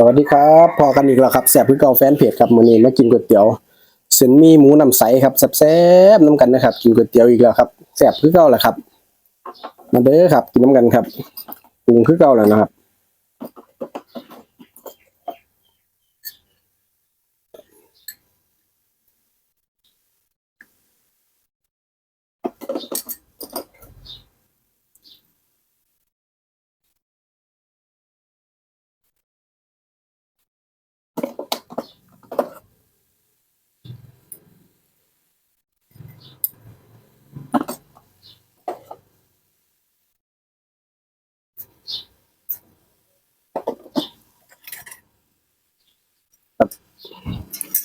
สวัสดีครับพอกันอีกแล้วครับแสบคือเก่าแฟนเพจครับมื้อนี้มากินก๋วยเตี๋ยวเส้นมีหมูน้ำใสครับแซ่บๆน้ำกันนะครับ กินก๋วยเตี๋ยวอีกแล้วครับแสบคือเก่าแหละครับ มาเด้อครับ กินน้ำกันครับปรุงคือเก่าแล้วนะครับ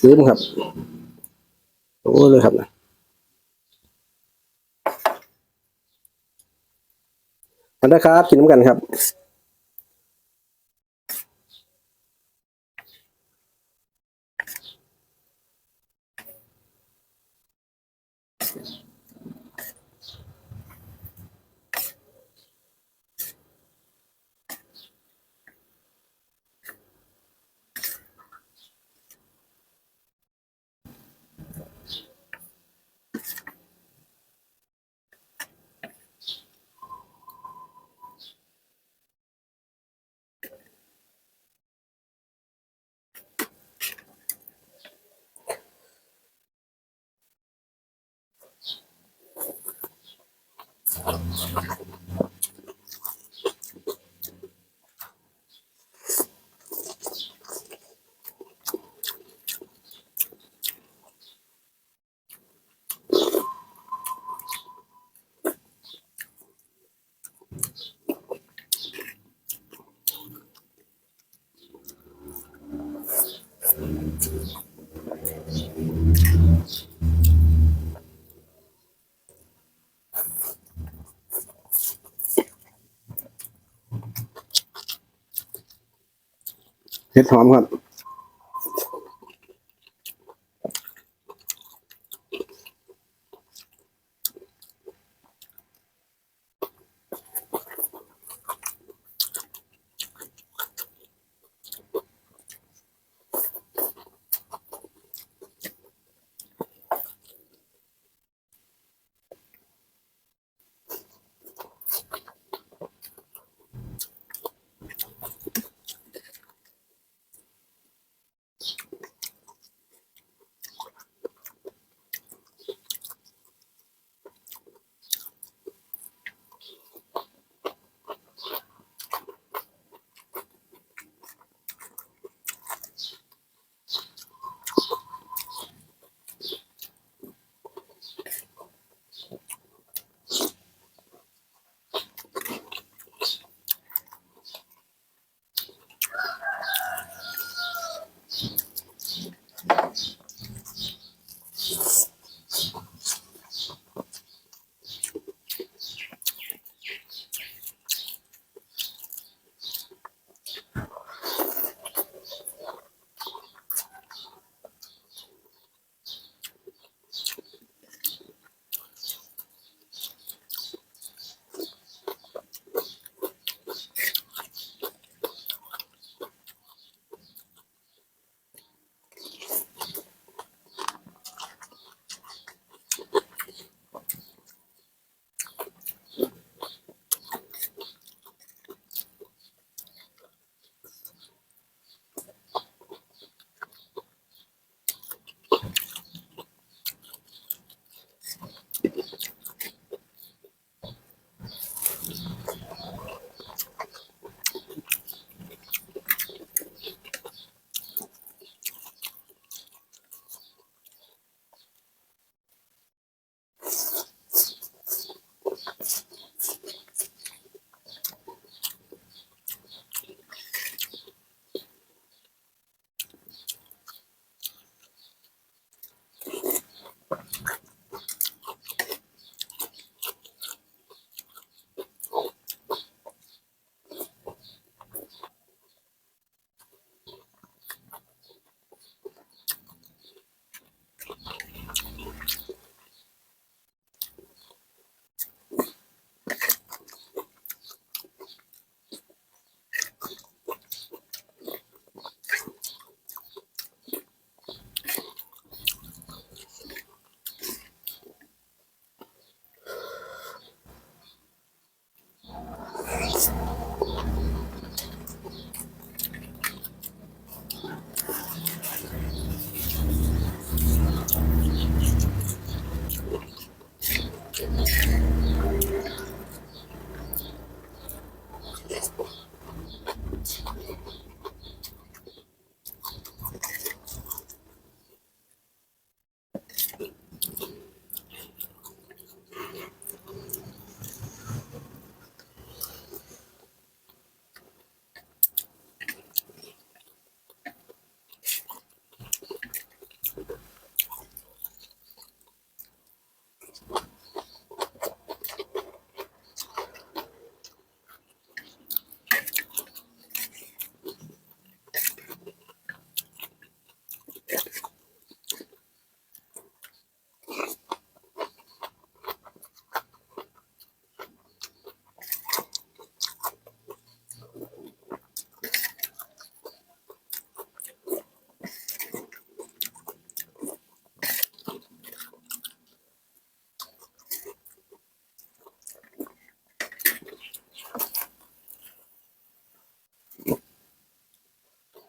ลืมครับ โอ้เลยครับนะมาได้อครับกินน้ำกันครับ เห็ดหอมครับ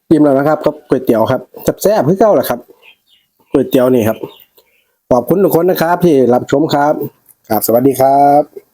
อิ่มแล้วนะครับกับก๋วยเตี๋ยวครับแซ่บๆคือเก่าแหละครับก๋วยเตี๋ยวนี่ครับ ขอบคุณทุกคนนะครับที่รับชมครับครับสวัสดีครับ